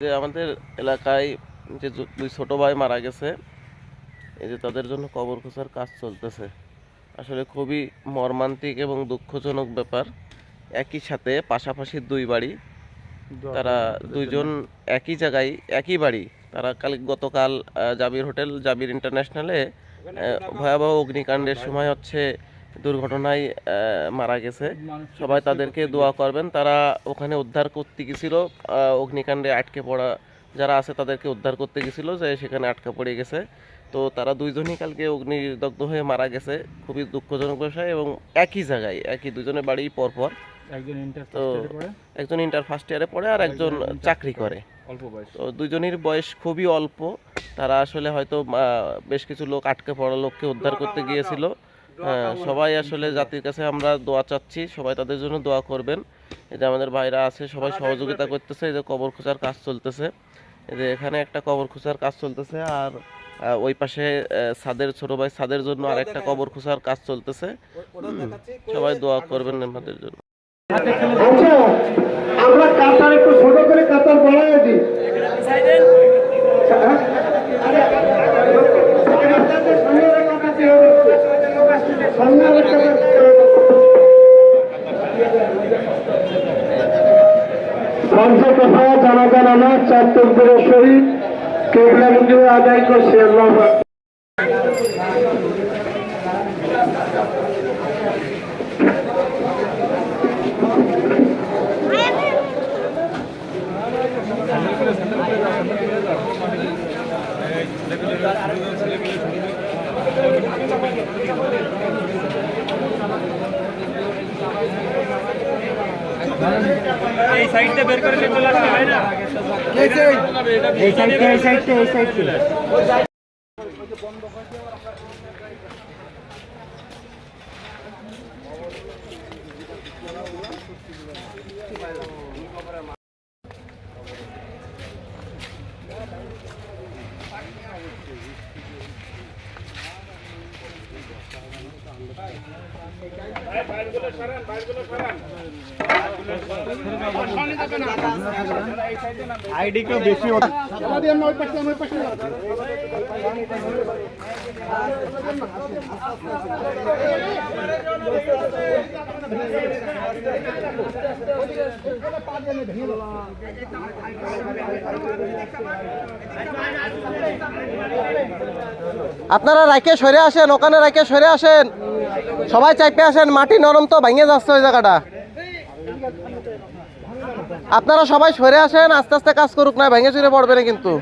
যে আমাদের এলাকায় যে দুই ছোট ভাই মারা গেছে এই যে তাদের জন্য কবর খোঁজার কাজ চলতেছে। আসলে খুবই মর্মান্তিক এবং দুঃখজনক ব্যাপার। একই সাথে পাশাপাশি দুই বাড়ি। তারা দুইজন একই জায়গায় একই বাড়ি। তারা কাল গতকাল জাবির হোটেল জাবির ইন্টারন্যাশনালে ভয়াবহ অগ্নিকাণ্ডের সময় হচ্ছে দুর্ঘটনায় মারা গেছে। সবাই তাদেরকে দোয়া করবেন। তারা ওখানে উদ্ধার করতে গেছিল অগ্নিকাণ্ডে আটকে পড়া যারা আছে তাদেরকে উদ্ধার করতে গেছিল যে সেখানে আটকা পড়ে গেছে। তো তারা দুইজনই কালকে অগ্নিদগ্ধ হয়ে মারা গেছে। খুবই দুঃখজনক বিষয় এবং একই জায়গায় একই দুজনের বাড়ি পরপর। একজন ইন্টার তো একজন ইন্টার ফার্স্ট ইয়ারে পড়ে আর একজন চাকরি করে। অল্প বয়স। তো দুজনের বয়স খুবই অল্প। তারা আসলে হয়তো বেশ কিছু লোক আটকে পড়া লোককে উদ্ধার করতে গিয়েছিল। সবাই আসলে জাতির কাছে আমরা দোয়া চাচ্ছি সবাই তাদের জন্য দোয়া করবেন। এই যে আমাদের ভাইরা আছে সবাই সহযোগিতা করতেছে এই যে কবর খোঁজার কাজ চলতেছে। এই যে এখানে একটা কবর খোঁজার কাজ চলতেছে আর ওই পাশে সাদের ছোট ভাই সাদের জন্য আর একটা কবর খোঁজার কাজ চলতেছে। সবাই দোয়া করবেন আমাদের জন্য। আচ্ছা আমরা কাতার একটু ছোট করে কাতার বাড়াই দিই। পঞ্চকথা জানা না চার তকবরের সহিত কেবলা মন্দিরে আদায় করছে? আল্লাহ Thank এই সাইডটা বের করে চলে আসতে হয় না? এই সাইডটা এই সাইডটা এই সাইডটা আইডি কেউ বেশি আপনারা রাইকে সরে আসেন ওখানে রাইকে সরে আসেন। সবাই চাইপে আসেন, মাটি নরম তো, ভেঙে যাচ্ছে ওই জায়গাটা। আপনারা সবাই সরে আসেন, আস্তে আস্তে কাজ করুক, না ভেঙে চুরে পড়বে না কিন্তু।